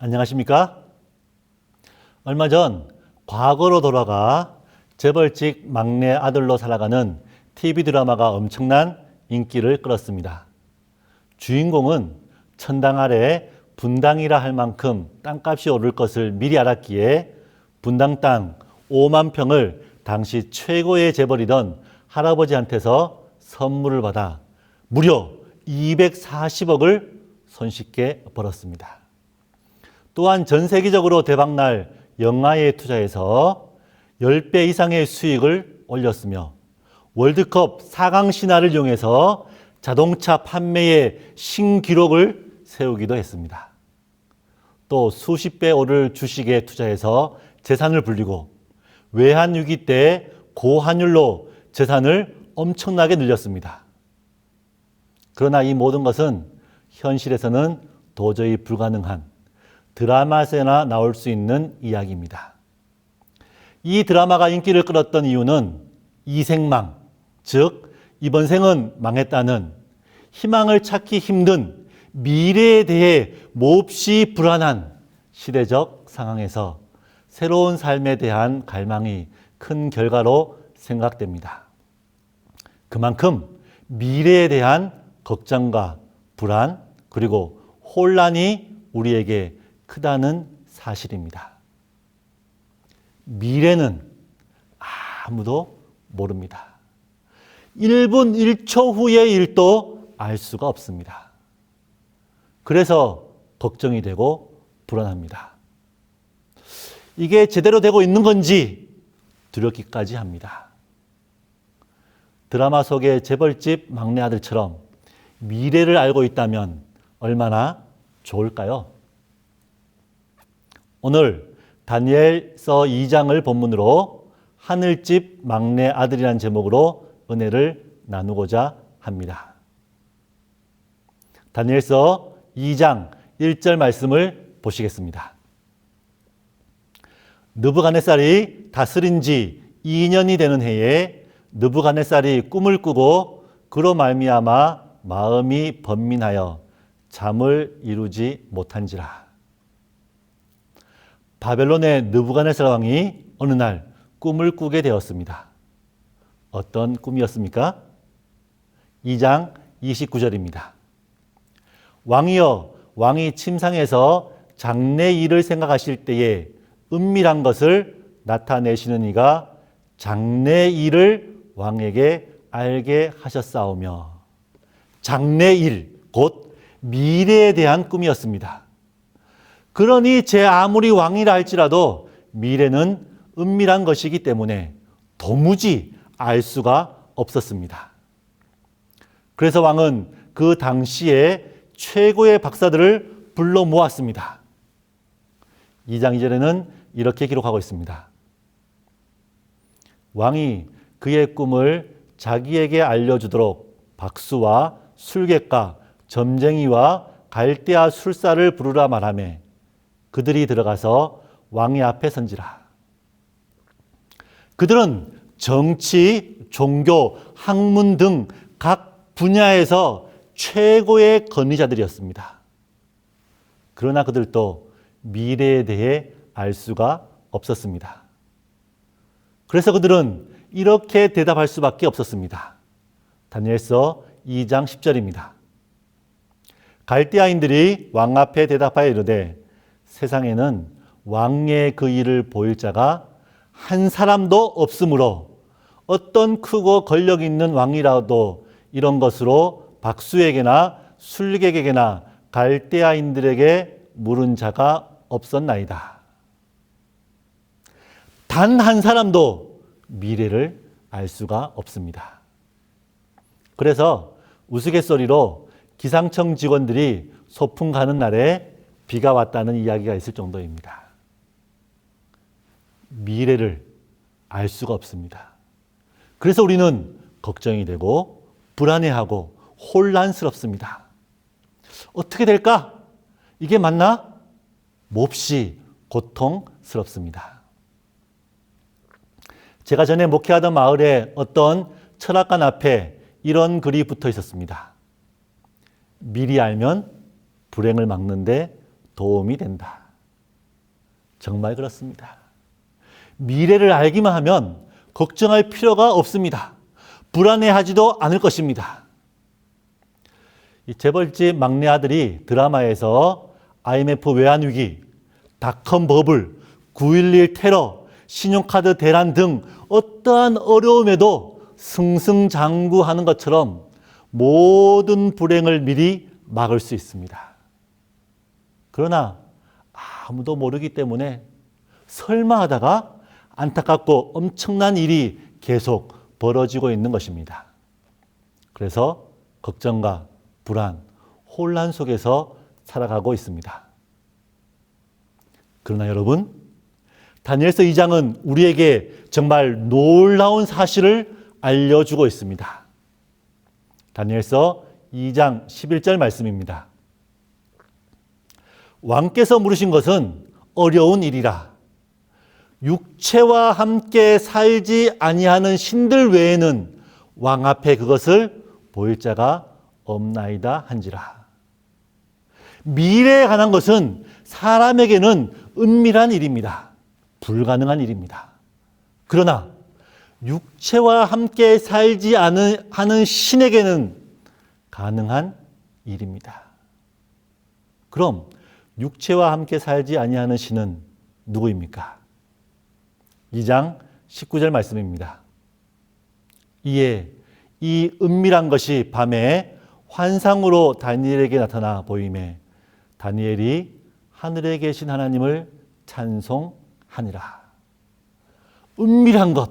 안녕하십니까? 얼마 전 과거로 돌아가 재벌직 막내 아들로 살아가는 TV 드라마가 엄청난 인기를 끌었습니다. 주인공은 천당 아래 분당이라 할 만큼 땅값이 오를 것을 미리 알았기에 분당 땅 5만 평을 당시 최고의 재벌이던 할아버지한테서 선물을 받아 무려 240억을 손쉽게 벌었습니다. 또한 전 세계적으로 대박날 영화에 투자해서 10배 이상의 수익을 올렸으며 월드컵 4강 신화를 이용해서 자동차 판매의 신기록을 세우기도 했습니다. 또 수십 배 오를 주식에 투자해서 재산을 불리고 외환 위기 때 고환율로 재산을 엄청나게 늘렸습니다. 그러나 이 모든 것은 현실에서는 도저히 불가능한 드라마에서나 나올 수 있는 이야기입니다. 이 드라마가 인기를 끌었던 이유는 이생망, 즉 이번 생은 망했다는 희망을 찾기 힘든 미래에 대해 몹시 불안한 시대적 상황에서 새로운 삶에 대한 갈망이 큰 결과로 생각됩니다. 그만큼 미래에 대한 걱정과 불안 그리고 혼란이 우리에게 크다는 사실입니다. 미래는 아무도 모릅니다. 1분 1초 후의 일도 알 수가 없습니다. 그래서 걱정이 되고 불안합니다. 이게 제대로 되고 있는 건지 두렵기까지 합니다. 드라마 속의 재벌집 막내 아들처럼 미래를 알고 있다면 얼마나 좋을까요? 오늘 다니엘서 2장을 본문으로 하늘집 막내 아들이라는 제목으로 은혜를 나누고자 합니다. 다니엘서 2장 1절 말씀을 보시겠습니다. 느부갓네살이 다스린 지 2년이 되는 해에 느부갓네살이 꿈을 꾸고 그로 말미암아 마음이 번민하여 잠을 이루지 못한지라. 바벨론의 느부갓네살 왕이 어느 날 꿈을 꾸게 되었습니다. 어떤 꿈이었습니까? 2장 29절입니다. 왕이여 왕이 침상에서 장래 일을 생각하실 때에 은밀한 것을 나타내시는 이가 장래 일을 왕에게 알게 하셨사오며 장래 일, 곧 미래에 대한 꿈이었습니다. 그러니 제 아무리 왕이라 할지라도 미래는 은밀한 것이기 때문에 도무지 알 수가 없었습니다. 그래서 왕은 그 당시에 최고의 박사들을 불러 모았습니다. 2장 2절에는 이렇게 기록하고 있습니다. 왕이 그의 꿈을 자기에게 알려주도록 박수와 술객과 점쟁이와 갈대아 술사를 부르라 말하매 그들이 들어가서 왕의 앞에 선지라. 그들은 정치, 종교, 학문 등 각 분야에서 최고의 권위자들이었습니다. 그러나 그들도 미래에 대해 알 수가 없었습니다. 그래서 그들은 이렇게 대답할 수밖에 없었습니다. 다니엘서 2장 10절입니다. 갈대아인들이 왕 앞에 대답하여 이르되 세상에는 왕의 그 일을 보일 자가 한 사람도 없으므로 어떤 크고 권력 있는 왕이라도 이런 것으로 박수에게나 술객에게나 갈대아인들에게 물은 자가 없었나이다. 단 한 사람도 미래를 알 수가 없습니다. 그래서 우스갯소리로 기상청 직원들이 소풍 가는 날에 비가 왔다는 이야기가 있을 정도입니다. 미래를 알 수가 없습니다. 그래서 우리는 걱정이 되고 불안해하고 혼란스럽습니다. 어떻게 될까? 이게 맞나? 몹시 고통스럽습니다. 제가 전에 목회하던 마을에 어떤 철학관 앞에 이런 글이 붙어 있었습니다. 미리 알면 불행을 막는데 도움이 된다. 정말 그렇습니다. 미래를 알기만 하면 걱정할 필요가 없습니다. 불안해하지도 않을 것입니다. 이 재벌집 막내 아들이 드라마에서 IMF 외환위기, 닷컴 버블, 9.11 테러, 신용카드 대란 등 어떠한 어려움에도 승승장구하는 것처럼 모든 불행을 미리 막을 수 있습니다. 그러나 아무도 모르기 때문에 설마 하다가 안타깝고 엄청난 일이 계속 벌어지고 있는 것입니다. 그래서 걱정과 불안, 혼란 속에서 살아가고 있습니다. 그러나 여러분, 다니엘서 2장은 우리에게 정말 놀라운 사실을 알려주고 있습니다. 다니엘서 2장 11절 말씀입니다. 왕께서 물으신 것은 어려운 일이라. 육체와 함께 살지 아니하는 신들 외에는 왕 앞에 그것을 보일 자가 없나이다 한지라. 미래에 관한 것은 사람에게는 은밀한 일입니다. 불가능한 일입니다. 그러나 육체와 함께 살지 않은 하는 신에게는 가능한 일입니다. 그럼 육체와 함께 살지 아니하는 신은 누구입니까? 2장 19절 말씀입니다. 이에 이 은밀한 것이 밤에 환상으로 다니엘에게 나타나 보임에 다니엘이 하늘에 계신 하나님을 찬송하니라. 은밀한 것,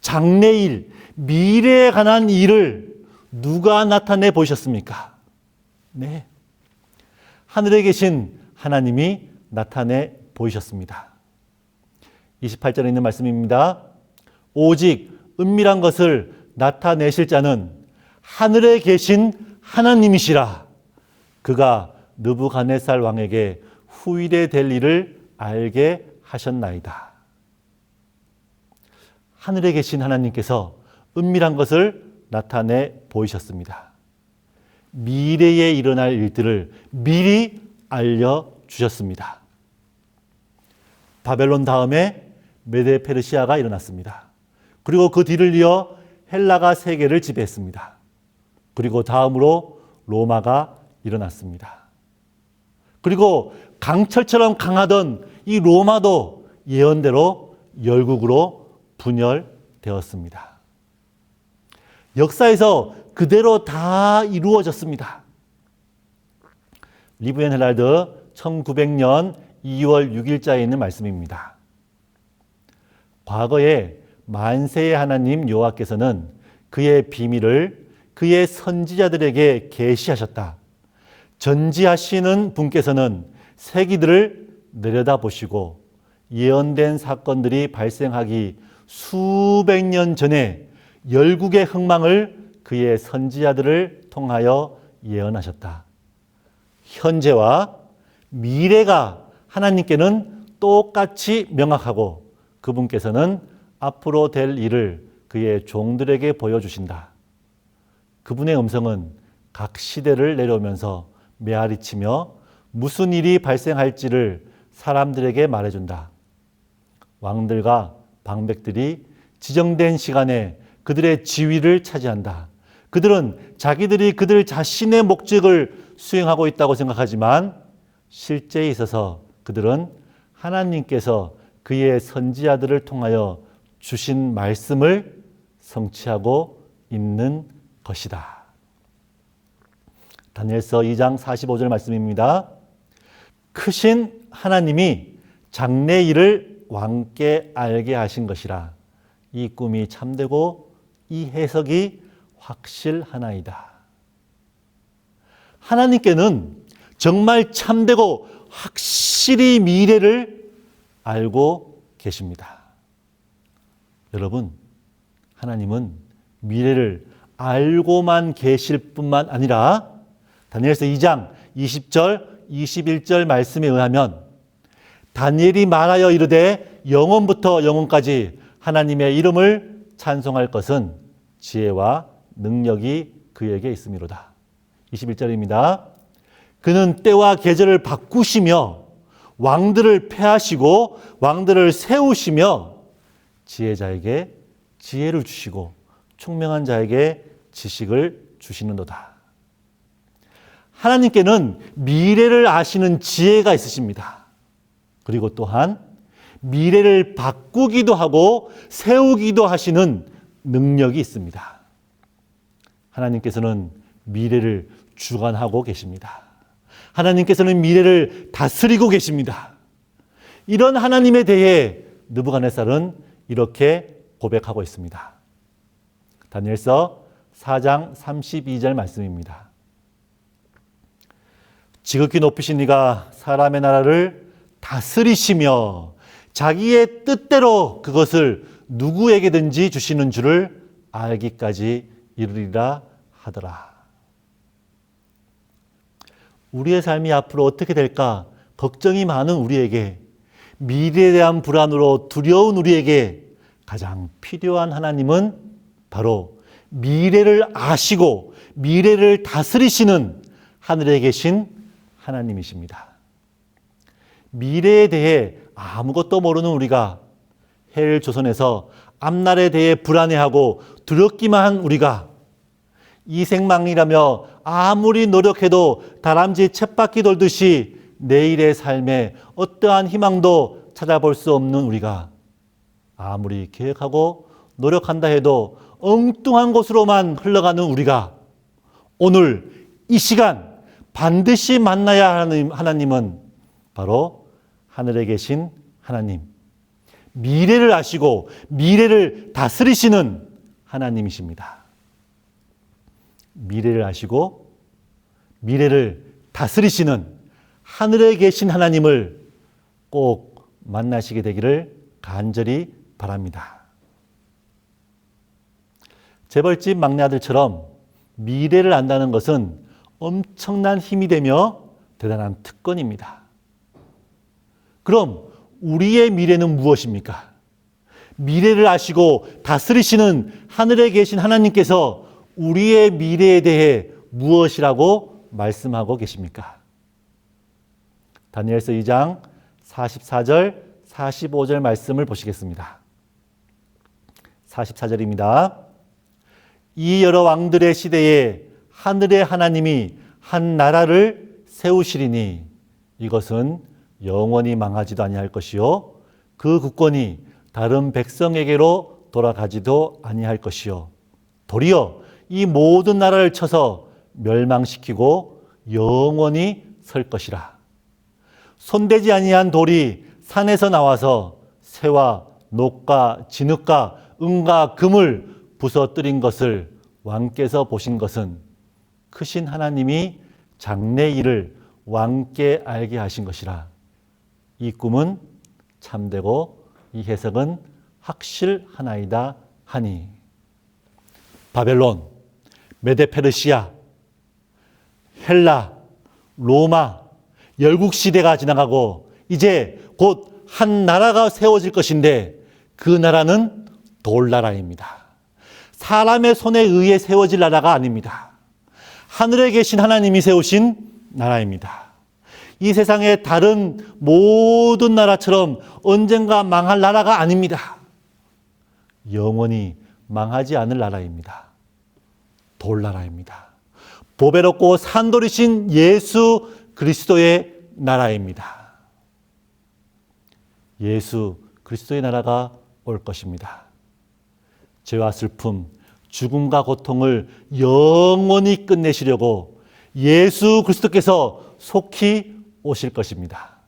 장래일, 미래에 관한 일을 누가 나타내 보셨습니까? 네. 하늘에 계신 하나님이 나타내 보이셨습니다. 28절에 있는 말씀입니다. 오직 은밀한 것을 나타내실 자는 하늘에 계신 하나님이시라. 그가 느부갓네살 왕에게 후일에 될 일을 알게 하셨나이다. 하늘에 계신 하나님께서 은밀한 것을 나타내 보이셨습니다. 미래에 일어날 일들을 미리 알려 주셨습니다. 바벨론 다음에 메데 페르시아가 일어났습니다. 그리고 그 뒤를 이어 헬라가 세계를 지배했습니다. 그리고 다음으로 로마가 일어났습니다. 그리고 강철처럼 강하던 이 로마도 예언대로 열국으로 분열되었습니다. 역사에서 그대로 다 이루어졌습니다. 리브엔 헤랄드 1900년 2월 6일자에 있는 말씀입니다. 과거에 만세의 하나님 여호와께서는 그의 비밀을 그의 선지자들에게 계시하셨다. 전지하시는 분께서는 세기들을 내려다보시고 예언된 사건들이 발생하기 수백 년 전에 열국의 흥망을 그의 선지자들을 통하여 예언하셨다. 현재와 미래가 하나님께는 똑같이 명확하고 그분께서는 앞으로 될 일을 그의 종들에게 보여주신다. 그분의 음성은 각 시대를 내려오면서 메아리치며 무슨 일이 발생할지를 사람들에게 말해준다. 왕들과 방백들이 지정된 시간에 그들의 지위를 차지한다. 그들은 자기들이 그들 자신의 목적을 수행하고 있다고 생각하지만 실제에 있어서 그들은 하나님께서 그의 선지자들을 통하여 주신 말씀을 성취하고 있는 것이다. 다니엘서 2장 45절 말씀입니다. 크신 하나님이 장래 일을 왕께 알게 하신 것이라 이 꿈이 참되고 이 해석이 확실하나이다. 하나님께는 정말 참되고 확실히 미래를 알고 계십니다. 여러분, 하나님은 미래를 알고만 계실 뿐만 아니라 다니엘서 2장 20절, 21절 말씀에 의하면 다니엘이 말하여 이르되 영원부터 영원까지 하나님의 이름을 찬송할 것은 지혜와 능력이 그에게 있음이로다. 21절입니다. 그는 때와 계절을 바꾸시며 왕들을 패하시고 왕들을 세우시며 지혜자에게 지혜를 주시고 총명한 자에게 지식을 주시는도다. 하나님께는 미래를 아시는 지혜가 있으십니다. 그리고 또한 미래를 바꾸기도 하고 세우기도 하시는 능력이 있습니다. 하나님께서는 미래를 주관하고 계십니다. 하나님께서는 미래를 다스리고 계십니다. 이런 하나님에 대해 느부갓네살은 이렇게 고백하고 있습니다. 다니엘서 4장 32절 말씀입니다. 지극히 높으신 이가 사람의 나라를 다스리시며 자기의 뜻대로 그것을 누구에게든지 주시는 줄을 알기까지 이르리라 하더라. 우리의 삶이 앞으로 어떻게 될까 걱정이 많은 우리에게 미래에 대한 불안으로 두려운 우리에게 가장 필요한 하나님은 바로 미래를 아시고 미래를 다스리시는 하늘에 계신 하나님이십니다. 미래에 대해 아무것도 모르는 우리가 헬 조선에서 앞날에 대해 불안해하고 두렵기만 한 우리가 이 생망이라며 아무리 노력해도 다람쥐 쳇바퀴 돌듯이 내일의 삶에 어떠한 희망도 찾아볼 수 없는 우리가 아무리 계획하고 노력한다 해도 엉뚱한 곳으로만 흘러가는 우리가 오늘 이 시간 반드시 만나야 하는 하나님은 바로 하늘에 계신 하나님, 미래를 아시고 미래를 다스리시는 하나님이십니다. 미래를 아시고 미래를 다스리시는 하늘에 계신 하나님을 꼭 만나시게 되기를 간절히 바랍니다. 재벌집 막내 아들처럼 미래를 안다는 것은 엄청난 힘이 되며 대단한 특권입니다. 그럼 우리의 미래는 무엇입니까? 미래를 아시고 다스리시는 하늘에 계신 하나님께서 우리의 미래에 대해 무엇이라고 말씀하고 계십니까? 다니엘서 2장 44절, 45절 말씀을 보시겠습니다. 44절입니다. 이 여러 왕들의 시대에 하늘의 하나님이 한 나라를 세우시리니 이것은 영원히 망하지도 아니할 것이요 그 국권이 다른 백성에게로 돌아가지도 아니할 것이요 도리어 이 모든 나라를 쳐서 멸망시키고 영원히 설 것이라 손대지 아니한 돌이 산에서 나와서 새와 녹과 진흙과 은과 금을 부서뜨린 것을 왕께서 보신 것은 크신 하나님이 장래 일을 왕께 알게 하신 것이라. 이 꿈은 참되고 이 해석은 확실하나이다 하니. 바벨론, 메데페르시아, 헬라, 로마, 열국 시대가 지나가고 이제 곧 한 나라가 세워질 것인데 그 나라는 돌나라입니다. 사람의 손에 의해 세워질 나라가 아닙니다. 하늘에 계신 하나님이 세우신 나라입니다. 이 세상의 다른 모든 나라처럼 언젠가 망할 나라가 아닙니다. 영원히 망하지 않을 나라입니다. 돌나라입니다. 보배롭고 산돌이신 예수 그리스도의 나라입니다. 예수 그리스도의 나라가 올 것입니다. 죄와 슬픔, 죽음과 고통을 영원히 끝내시려고 예수 그리스도께서 속히 오실 것입니다.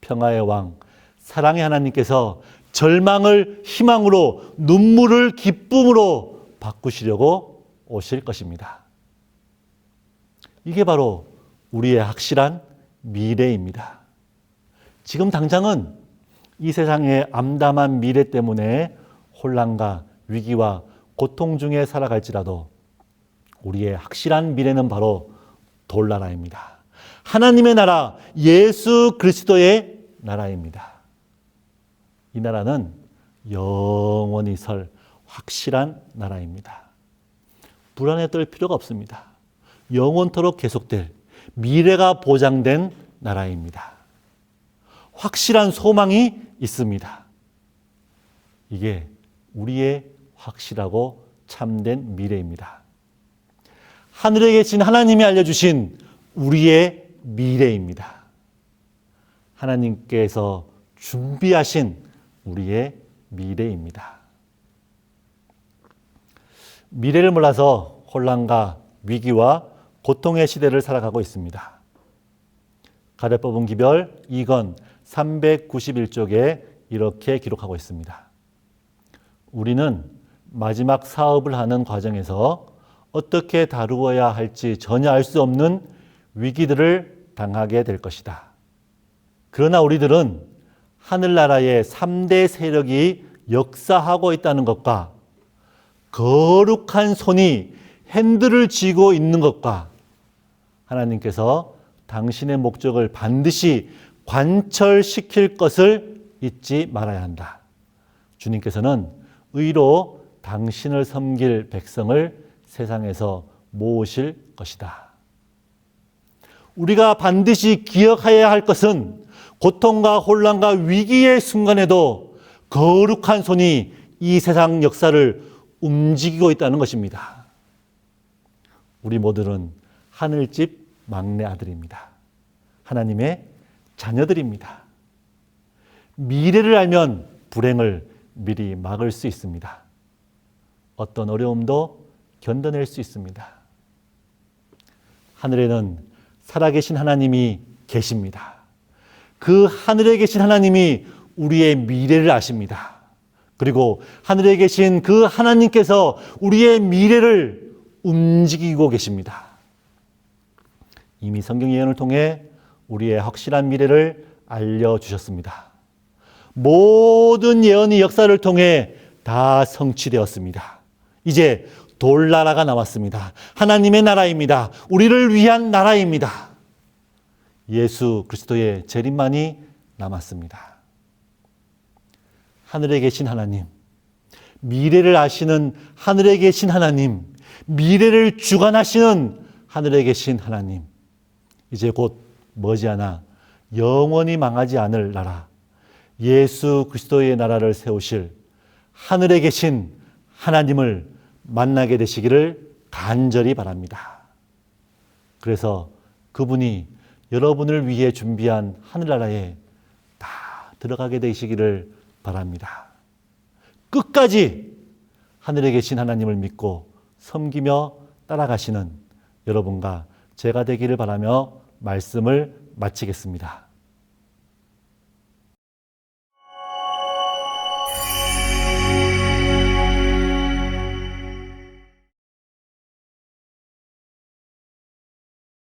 평화의 왕, 사랑의 하나님께서 절망을 희망으로 눈물을 기쁨으로 바꾸시려고 오실 것입니다. 이게 바로 우리의 확실한 미래입니다. 지금 당장은 이 세상의 암담한 미래 때문에 혼란과 위기와 고통 중에 살아갈지라도 우리의 확실한 미래는 바로 돌나라입니다. 하나님의 나라, 예수 그리스도의 나라입니다. 이 나라는 영원히 설 확실한 나라입니다. 불안에 떨 필요가 없습니다. 영원토록 계속될 미래가 보장된 나라입니다. 확실한 소망이 있습니다. 이게 우리의 확실하고 참된 미래입니다. 하늘에 계신 하나님이 알려주신 우리의 미래입니다. 하나님께서 준비하신 우리의 미래입니다. 미래를 몰라서 혼란과 위기와 고통의 시대를 살아가고 있습니다. 가래법은 기별 2권 391쪽에 이렇게 기록하고 있습니다. 우리는 마지막 사업을 하는 과정에서 어떻게 다루어야 할지 전혀 알 수 없는 위기들을 당하게 될 것이다. 그러나 우리들은 하늘나라의 3대 세력이 역사하고 있다는 것과 거룩한 손이 핸들을 쥐고 있는 것과 하나님께서 당신의 목적을 반드시 관철시킬 것을 잊지 말아야 한다. 주님께서는 의로 당신을 섬길 백성을 세상에서 모으실 것이다. 우리가 반드시 기억해야 할 것은 고통과 혼란과 위기의 순간에도 거룩한 손이 이 세상 역사를 움직이고 있다는 것입니다. 우리 모두는 하늘집 막내 아들입니다. 하나님의 자녀들입니다. 미래를 알면 불행을 미리 막을 수 있습니다. 어떤 어려움도 견뎌낼 수 있습니다. 하늘에는 살아계신 하나님이 계십니다. 그 하늘에 계신 하나님이 우리의 미래를 아십니다. 그리고 하늘에 계신 그 하나님께서 우리의 미래를 움직이고 계십니다. 이미 성경 예언을 통해 우리의 확실한 미래를 알려주셨습니다. 모든 예언이 역사를 통해 다 성취되었습니다. 이제 돌나라가 나왔습니다. 하나님의 나라입니다. 우리를 위한 나라입니다. 예수 그리스도의 재림만이 남았습니다. 하늘에 계신 하나님, 미래를 아시는 하늘에 계신 하나님, 미래를 주관하시는 하늘에 계신 하나님, 이제 곧 머지않아 영원히 망하지 않을 나라, 예수 그리스도의 나라를 세우실 하늘에 계신 하나님을 만나게 되시기를 간절히 바랍니다. 그래서 그분이 여러분을 위해 준비한 하늘나라에 다 들어가게 되시기를 바랍니다. 끝까지 하늘에 계신 하나님을 믿고 섬기며 따라가시는 여러분과 제가 되기를 바라며 말씀을 마치겠습니다.